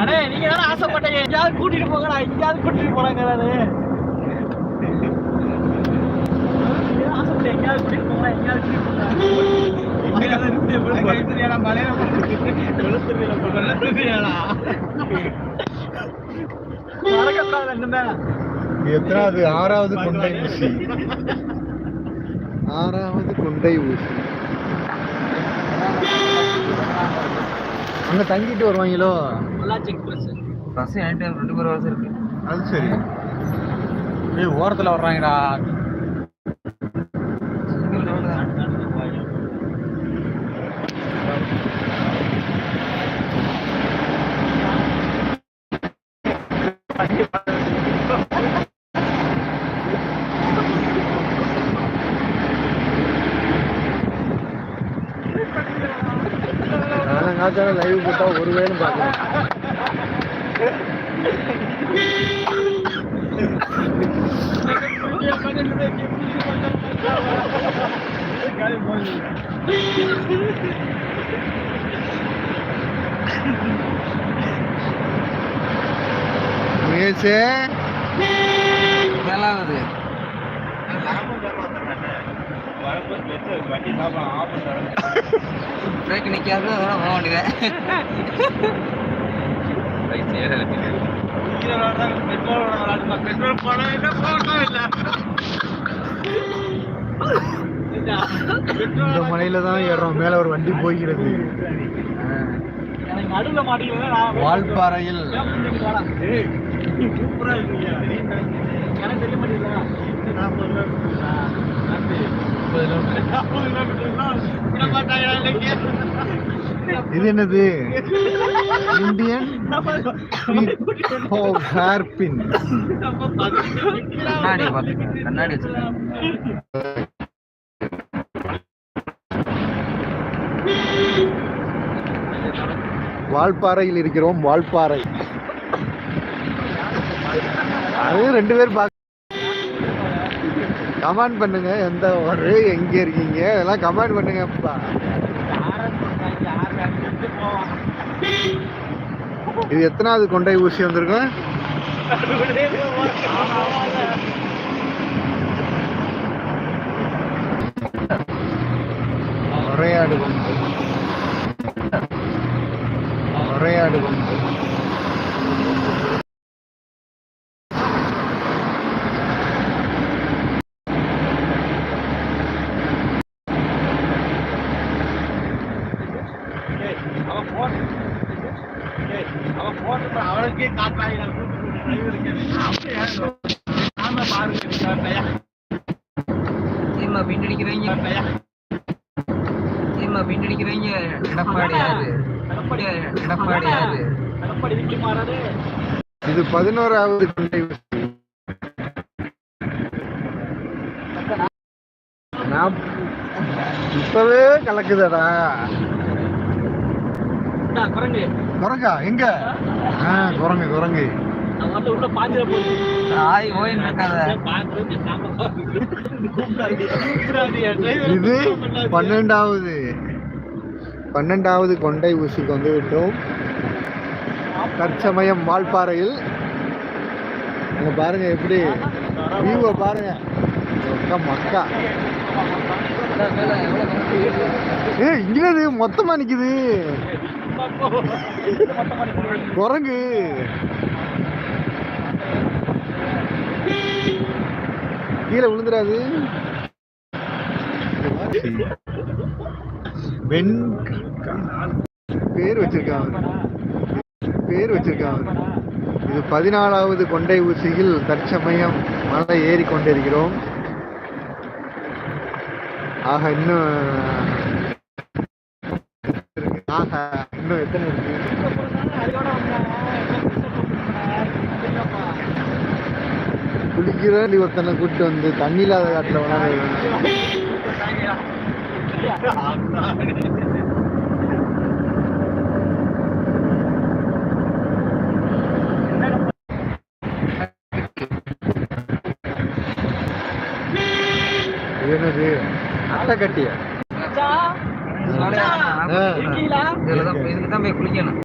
அடே நீங்க தானே ஆசைப்பட்டீங்க? எங்கேயாவது கூட்டிட்டு போங்கடா எங்கேயாவது கூட்டிட்டு போறாங்க அது ஆசைப்பட்டேன் எங்கேயாவது கூட்டிட்டு போங்கடா எங்கேயாவது கூட்டிட்டு போங்க எத்தனாவது? ஆறாவது கொண்டை ஊசி. ஆறாவது கொண்டை ஊசி. அங்க தங்கிட்டு வருவாங்களோ? Pollachi express bus. என்கிட்ட ரெண்டு பேர் வருஷம் இருக்கு. அது சரி. ஏய் ஓரத்துல வர்றாங்கடா. நானும் காத்தால லைவ் போட்டா ஒரு வேலும் பார்க்கலாம் முயற்சி ஏழாவது பிரேக் நிக்காது அதெல்லாம் போக வேண்டியது பெட்ரோல் போனா என்ன போகணும் இல்ல? இந்த மலையில தான் ஏறுறோம். மேல ஒரு வண்டி போகிறது எனக்கு நடுவுல மாட்டிக்கிறதா வால்பாறையில் எனக்கு தெரிய மாட்டேங்குதா. நாற்பது கிலோமீட்டர் இது என்னது இந்தியன் ஹேர்பின் கண்ணாடி பார்த்துக்கேன் கண்ணாடி வச்சிருக்கேன். வால்பாறையில் இருக்கிறோம் வால்பாறை. அது ரெண்டு பேர் பார்க்க கமெண்ட் பண்ணுங்க எந்த ஊர் எங்க இருக்கீங்க? அதெல்லாம் கமெண்ட் பண்ணுங்கப்பா இது எத்தனாவது கொண்டை ஊசி வந்திருக்கும்? உரையாடு கொண்டு. உரையாடு கொண்டு. பாருங்க யாரு எடப்பாடி யாரு எடப்பாடி விட்டு மாறாது இது பதினோராவது நான் இப்பவே கலக்குதடா. குரங்கு. எங்க? குரங்கு குரங்கு. இது பன்னெண்டாவது. பன்னெண்டாவது கொண்டை ஊசிக்கு வந்து விட்டோம். தற்சமயம் வால்பாறையில். அங்க பாருங்க எப்படி. வியூவை பாருங்க. மக்கா மக்கா. ஏ இங்கது மொத்தமா நிக்குது. குரங்கு. கீழே விழுந்துடாது. வெண் பேர் வச்சிருக்காங்க. பேர் வச்சிருக்காங்க. இது பதினாலாவது கொண்டை ஊசியில் தற்சமயம் மலை ஏறி கொண்டிருக்கிறோம் ஆக இன்னும் இன்னும் எத்தனை இருக்கு? குளிக்கிற ஒருத்தனை கூப்பிட்டு வந்து தண்ணி இல்லாத காட்டுல வேணாலும் என்னது? அட்டை கட்டியா? இதுல தான் இதுல தான் போய் குளிக்கணும்.